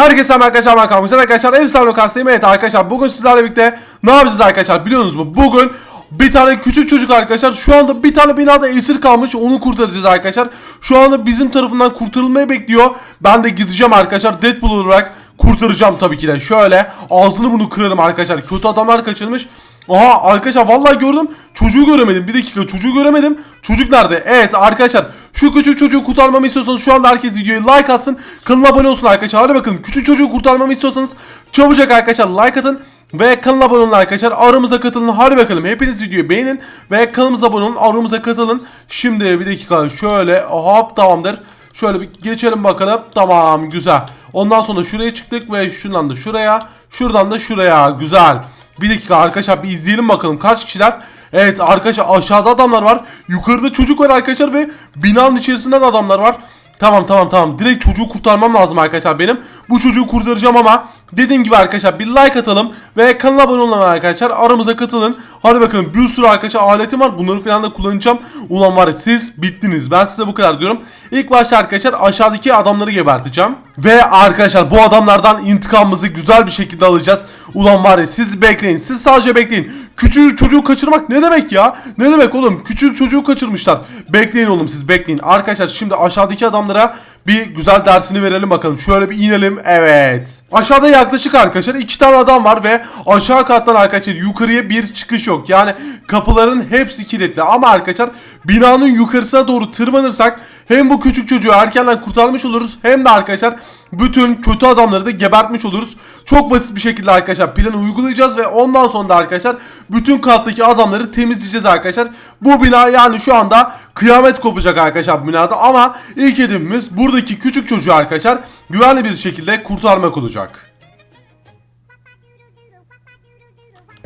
Herkese merhaba arkadaşlar ben Kamil. Arkadaşlar efsane kastayım. Evet arkadaşlar bugün sizlerle birlikte ne yapacağız arkadaşlar biliyorsunuz mu? Bugün bir tane küçük çocuk arkadaşlar şu anda bir tane binada esir kalmış onu kurtaracağız arkadaşlar. Şu anda bizim tarafından kurtarılmayı bekliyor. Ben de gideceğim arkadaşlar Deadpool olarak kurtaracağım tabii ki de. Şöyle ağzını bunu kırarım arkadaşlar. Kötü adamlar kaçırmış. Aha arkadaşlar vallahi gördüm. Çocuğu göremedim. Bir dakika çocuğu göremedim. Çocuk nerede? Evet arkadaşlar şu küçük çocuğu kurtarmamı istiyorsanız şu anda herkes videoyu like atsın. Kanala abone olsun arkadaşlar. Hadi bakın küçük çocuğu kurtarmamı istiyorsanız çabucak arkadaşlar like atın. Ve kanala abone olun arkadaşlar. Aramıza katılın. Hadi bakalım. Hepiniz videoyu beğenin. Ve kanalımıza abone olun. Aramıza katılın. Şimdi bir dakika şöyle hop tamamdır. Şöyle bir geçelim bakalım. Tamam güzel. Ondan sonra şuraya çıktık ve şundan da şuraya. Şuradan da şuraya. Güzel. Bir dakika arkadaşlar bir izleyelim bakalım kaç kişiler. Evet arkadaşlar aşağıda adamlar var. Yukarıda çocuk var arkadaşlar ve binanın içerisinde de adamlar var. Tamam tamam tamam. Direkt çocuğu kurtarmam lazım arkadaşlar benim. Bu çocuğu kurtaracağım ama dediğim gibi arkadaşlar bir like atalım ve kanala abone olun arkadaşlar. Aramıza katılın. Hadi bakalım bir sürü arkadaşlar aletim var. Bunları falan da kullanacağım. Ulan var ya siz bittiniz. Ben size bu kadar diyorum. İlk başta arkadaşlar aşağıdaki adamları geberteceğim. Ve arkadaşlar bu adamlardan intikamımızı güzel bir şekilde alacağız. Ulan var ya siz bekleyin. Siz sadece bekleyin. Küçük çocuğu kaçırmak ne demek ya? Ne demek oğlum? Küçük çocuğu kaçırmışlar. Bekleyin oğlum siz bekleyin. Arkadaşlar şimdi aşağıdaki adamlara bir güzel dersini verelim bakalım. Şöyle bir inelim. Evet. Aşağıda yaklaşık arkadaşlar iki tane adam var ve aşağı kattan arkadaşlar yukarıya bir çıkış yok. Yani kapıların hepsi kilitli. Ama arkadaşlar binanın yukarısına doğru tırmanırsak hem bu küçük çocuğu erkenden kurtarmış oluruz hem de arkadaşlar bütün kötü adamları da gebertmiş oluruz. Çok basit bir şekilde arkadaşlar planı uygulayacağız ve ondan sonra da arkadaşlar bütün kattaki adamları temizleyeceğiz arkadaşlar. Bu bina yani şu anda kıyamet kopacak arkadaşlar binada ama ilk hedefimiz buradaki küçük çocuğu arkadaşlar güvenli bir şekilde kurtarmak olacak.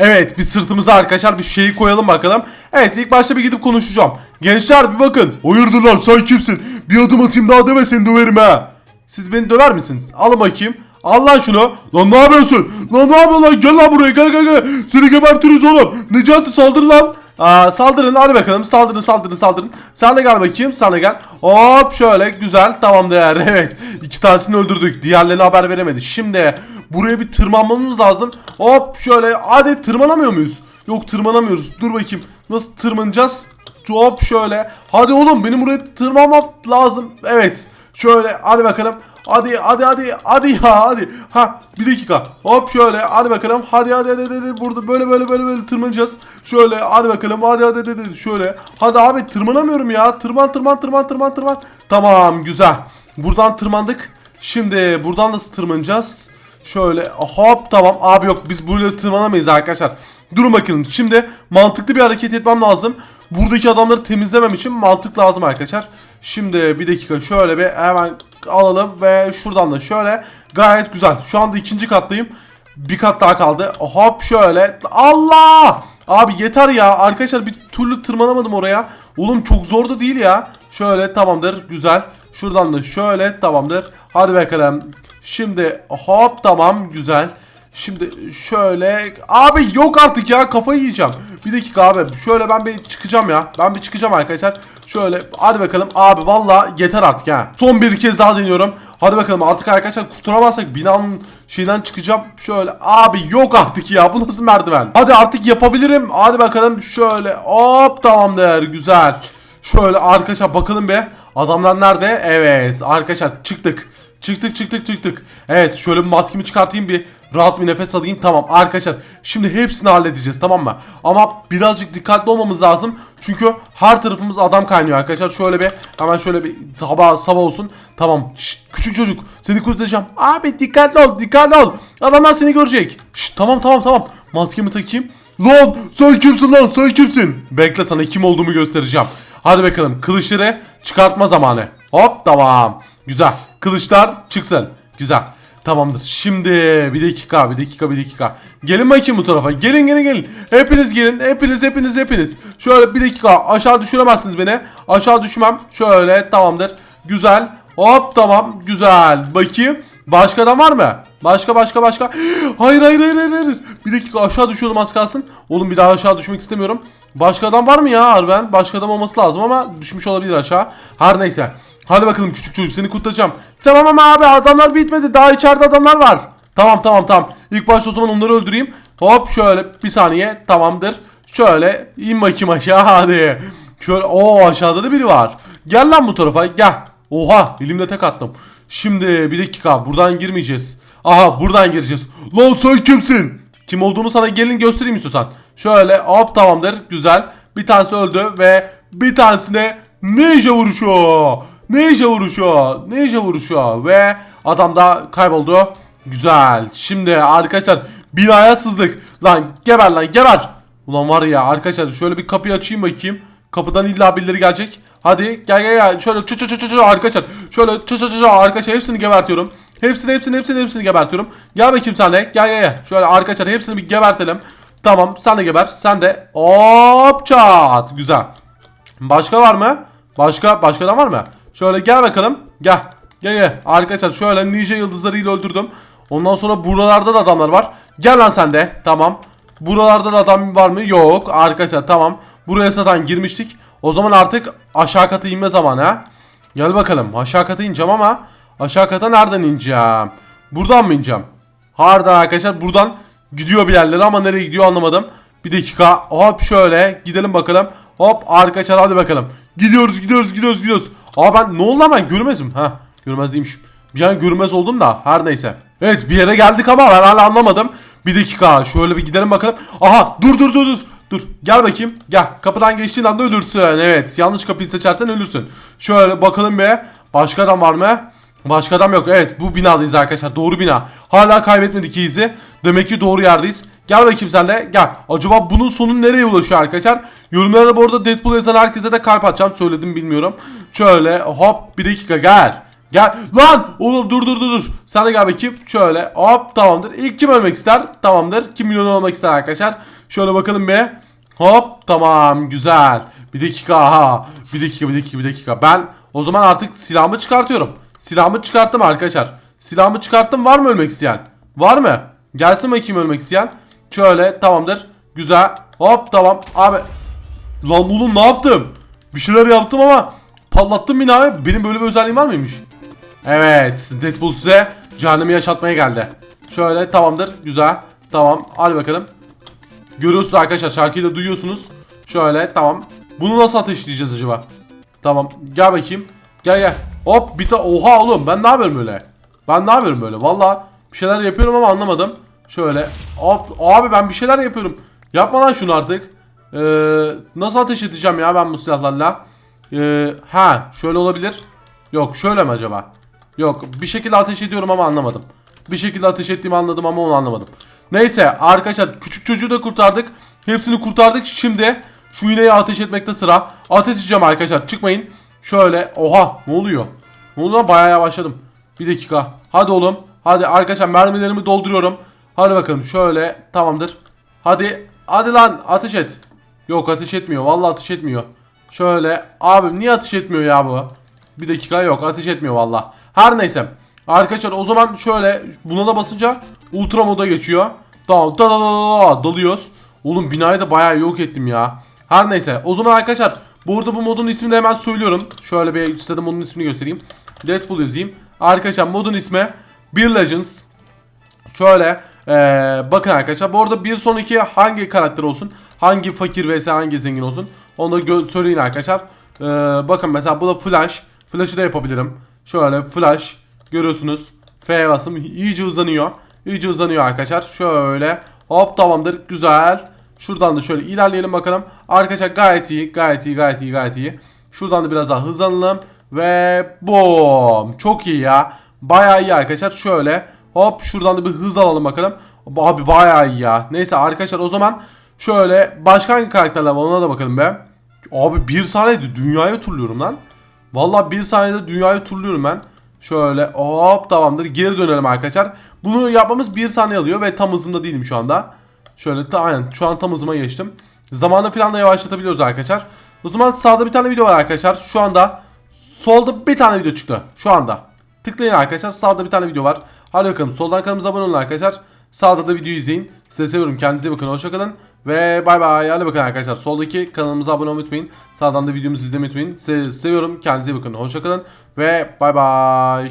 Evet bir sırtımıza arkadaşlar bir şeyi koyalım bakalım. Evet ilk başta bir gidip konuşacağım. Gençler bir bakın. Hayırdır lan sen kimsin? Bir adım atayım daha deme seni döverim ha. Siz beni döver misiniz? Alın bakayım. Al lan şunu. Lan ne yapıyorsun? Lan ne yapıyorsun lan? Gel lan buraya gel gel gel. Seni gebertiriz oğlum. Necati saldır lan. Aa, saldırın hadi bakalım saldırın saldırın saldırın. Sen de gel bakayım sen de gel. Hop şöyle güzel tamam değer evet. İki tanesini öldürdük diğerlerine haber veremedi. Şimdi buraya bir tırmanmamız lazım. Hop şöyle hadi tırmanamıyor muyuz? Yok tırmanamıyoruz dur bakayım. Nasıl tırmanacağız? Hop şöyle. Hadi oğlum benim buraya tırmanmam lazım. Evet şöyle hadi bakalım. Hadi hadi hadi hadi ya hadi. Ha bir dakika. Hop şöyle hadi bakalım. Hadi hadi hadi hadi, burada böyle böyle böyle böyle tırmanacağız. Şöyle hadi bakalım. Hadi hadi hadi, hadi. şöyle. Hadi abi tırmanamıyorum ya. Tırman tırman tırman tırman tırman. Tamam güzel. Buradan tırmandık. Şimdi buradan nasıl tırmanacağız? Şöyle hop tamam abi yok biz böyle tırmanamayız arkadaşlar. Durun bakın şimdi mantıklı bir hareket etmem lazım. Buradaki adamları temizlemem için mantık lazım arkadaşlar. Şimdi bir dakika şöyle bir hemen alalım ve şuradan da şöyle gayet güzel. Şu anda ikinci kattayım. Bir kat daha kaldı. Hop şöyle. Allah! Abi yeter ya. Arkadaşlar bir türlü tırmanamadım oraya. Oğlum çok zor da değil ya. Şöyle tamamdır. Güzel. Şuradan da şöyle tamamdır. Hadi bakalım. Şimdi hop tamam güzel. Şimdi şöyle abi yok artık ya kafayı yiyeceğim. Bir dakika abi şöyle ben bir çıkacağım ya. Ben bir çıkacağım arkadaşlar. Şöyle hadi bakalım abi valla yeter artık ha. Son bir kez daha deniyorum. Hadi bakalım artık arkadaşlar kurtaramazsak binanın şeyden çıkacağım. Şöyle abi yok artık ya bu nasıl merdiven. Hadi artık yapabilirim. Hadi bakalım şöyle hop tamamdır güzel. Şöyle arkadaşlar bakalım be. Adamlar nerede? Evet arkadaşlar çıktık. Çıktık çıktık çıktık. Evet şöyle maskemi çıkartayım bir rahat bir nefes alayım. Tamam arkadaşlar şimdi hepsini halledeceğiz tamam mı? Ama birazcık dikkatli olmamız lazım. Çünkü her tarafımız adam kaynıyor arkadaşlar. Şöyle bir hemen şöyle bir sabah sabah olsun. Tamam Şşt, küçük çocuk seni kurtaracağım. Abi dikkatli ol dikkatli ol. Adamlar seni görecek. Şşt, tamam tamam tamam maskemi takayım. Lan sen kimsin lan sen kimsin? Bekle sana kim olduğumu göstereceğim. Hadi bakalım kılıçları çıkartma zamanı. Hop tamam. Güzel. Kılıçlar çıksın. Güzel. Tamamdır. Şimdi bir dakika, bir dakika, bir dakika. Gelin bakayım bu tarafa. Gelin, gelin, gelin. Hepiniz gelin. Hepiniz, hepiniz, hepiniz. Şöyle bir dakika. Aşağı düşüremezsiniz beni. Aşağı düşmem. Şöyle tamamdır. Güzel. Hop tamam. Güzel. Bakayım. Başka adam var mı? Başka başka başka. Hayır hayır hayır hayır. hayır. Bir dakika aşağı düşüyordum az kalsın. Oğlum bir daha aşağı düşmek istemiyorum. Başka adam var mı ya harbiden? Başka adam olması lazım ama düşmüş olabilir aşağı. Her neyse. Hadi bakalım küçük çocuk seni kurtaracağım. Tamam ama abi adamlar bitmedi. Daha içeride adamlar var. Tamam tamam tamam. İlk başta o zaman onları öldüreyim. Hop şöyle bir saniye tamamdır. Şöyle in bakayım aşağı hadi. Şöyle o aşağıda da biri var. Gel lan bu tarafa gel. Oha elimle tek attım. Şimdi bir dakika buradan girmeyeceğiz. Aha buradan gireceğiz. Lan sen kimsin? Kim olduğunu sana gelin göstereyim istiyorsan. Şöyle hop tamamdır güzel. Bir tanesi öldü ve bir tanesine ninja vuruşu. Ninja vuruşu. Ninja vuruşu ve adam da kayboldu. Güzel. Şimdi arkadaşlar binaya sızdık. Lan geber lan geber. Ulan var ya arkadaşlar şöyle bir kapıyı açayım bakayım. Kapıdan illa birileri gelecek. Hadi gel gel gel. Şöyle çı çı çı çı arkadaşlar. Şöyle çı çı çı arkadaşlar hepsini gebertiyorum. Hepsini hepsini hepsini hepsini gebertiyorum. Gel bakayım sen de. Gel gel gel. Şöyle arkadaşlar hepsini bir gebertelim. Tamam sen de geber. Sen de. Hop çat. Güzel. Başka var mı? Başka başkadan var mı? Şöyle gel bakalım. Gel. Gel gel. Arkadaşlar şöyle ninja yıldızlarıyla öldürdüm. Ondan sonra buralarda da adamlar var. Gel lan sen de. Tamam. Buralarda da adam var mı? Yok. Arkadaşlar tamam. Buraya zaten girmiştik. O zaman artık aşağı kata inme zamanı. Gel bakalım. Aşağı kata ineceğim ama aşağı kata nereden ineceğim? Buradan mı ineceğim? Harbiden arkadaşlar buradan gidiyor bir yerlere ama nereye gidiyor anlamadım. Bir dakika. Hop şöyle gidelim bakalım. Hop arkadaşlar hadi bakalım. Gidiyoruz gidiyoruz gidiyoruz gidiyoruz. Aa ben ne oldu ben görmezim. Ha görmez değilmişim. Bir an görmez oldum da her neyse. Evet bir yere geldik ama ben hala anlamadım. Bir dakika şöyle bir gidelim bakalım. Aha dur dur dur dur. Dur gel bakayım gel kapıdan geçtiğin anda ölürsün evet yanlış kapıyı seçersen ölürsün Şöyle bakalım be başka adam var mı Başka adam yok evet bu binadayız arkadaşlar doğru bina Hala kaybetmedik izi demek ki doğru yerdeyiz Gel bakayım sen de gel acaba bunun sonu nereye ulaşıyor arkadaşlar Yorumlarda bu arada Deadpool yazan herkese de kalp atacağım söyledim bilmiyorum Şöyle hop bir dakika gel Gel lan oğlum dur dur dur dur. Sen de gel bakayım. Şöyle hop tamamdır. İlk kim ölmek ister? Tamamdır. Kim milyon olmak ister arkadaşlar? Şöyle bakalım be. Hop tamam güzel. Bir dakika aha. Bir dakika bir dakika bir dakika. Ben o zaman artık silahımı çıkartıyorum. Silahımı çıkarttım arkadaşlar. Silahımı çıkarttım var mı ölmek isteyen? Var mı? Gelsin bakayım ölmek isteyen. Şöyle tamamdır. Güzel. Hop tamam. Abi. Lan oğlum ne yaptım? Bir şeyler yaptım ama patlattım binayı. Benim böyle bir özelliğim var mıymış? Evet. Deadpool size cehennemi yaşatmaya geldi. Şöyle tamamdır. Güzel. Tamam. Hadi bakalım. Görüyorsunuz arkadaşlar şarkıyı da duyuyorsunuz. Şöyle tamam. Bunu nasıl ateşleyeceğiz acaba? Tamam gel bakayım. Gel gel. Hop bir ta oha oğlum ben ne yapıyorum öyle? Ben ne yapıyorum böyle? Valla bir şeyler yapıyorum ama anlamadım. Şöyle hop abi ben bir şeyler yapıyorum. Yapma lan şunu artık. Ee, nasıl ateş edeceğim ya ben bu silahlarla? Ee, ha şöyle olabilir. Yok şöyle mi acaba? Yok bir şekilde ateş ediyorum ama anlamadım. Bir şekilde ateş ettiğimi anladım ama onu anlamadım. Neyse arkadaşlar küçük çocuğu da kurtardık. Hepsini kurtardık. Şimdi şu iğneyi ateş etmekte sıra. Ateş edeceğim arkadaşlar çıkmayın. Şöyle oha ne oluyor? Ne oluyor bayağı yavaşladım. Bir dakika. Hadi oğlum. Hadi arkadaşlar mermilerimi dolduruyorum. Hadi bakalım şöyle tamamdır. Hadi hadi lan ateş et. Yok ateş etmiyor. Vallahi ateş etmiyor. Şöyle abi niye ateş etmiyor ya bu? Bir dakika yok ateş etmiyor valla. Her neyse. Arkadaşlar o zaman şöyle buna da basınca ultra moda geçiyor. Tamam da da da da dalıyoruz. Oğlum binayı da bayağı yok ettim ya. Her neyse o zaman arkadaşlar bu arada bu modun ismini de hemen söylüyorum. Şöyle bir istedim modun ismini göstereyim. Deadpool yazayım. Arkadaşlar modun ismi Bir Legends. Şöyle ee, bakın arkadaşlar bu arada bir sonraki hangi karakter olsun hangi fakir vs hangi zengin olsun onu da söyleyin arkadaşlar. Ee, bakın mesela bu da flash flash'ı da yapabilirim. Şöyle flash görüyorsunuz. F basım iyice hızlanıyor iyice hızlanıyor arkadaşlar. Şöyle hop tamamdır güzel. Şuradan da şöyle ilerleyelim bakalım. Arkadaşlar gayet iyi gayet iyi gayet iyi gayet iyi. Şuradan da biraz daha hızlanalım ve boom! Çok iyi ya. Bayağı iyi arkadaşlar. Şöyle Hop şuradan da bir hız alalım bakalım. Abi bayağı iyi ya. Neyse arkadaşlar o zaman şöyle başka hangi karakterler var ona da bakalım be. Abi bir saniyede dünyayı turluyorum lan. Vallahi bir saniyede dünyayı turluyorum ben. Şöyle hop tamamdır geri dönelim arkadaşlar. Bunu yapmamız bir saniye alıyor ve tam hızımda değilim şu anda. Şöyle ta, aynen şu an tam hızıma geçtim. Zamanı falan da yavaşlatabiliyoruz arkadaşlar. O zaman sağda bir tane video var arkadaşlar. Şu anda solda bir tane video çıktı. Şu anda. Tıklayın arkadaşlar sağda bir tane video var. Hadi bakalım soldan kanalımıza abone olun arkadaşlar. Sağda da videoyu izleyin. Size seviyorum. Kendinize bakın. Hoşçakalın. Ve bay bay. Hadi bakın arkadaşlar. Soldaki kanalımıza abone olmayı unutmayın. Sağdan da videomuzu izlemeyi unutmayın. Se- seviyorum. Kendinize bakın. Hoşçakalın. Ve bay bay.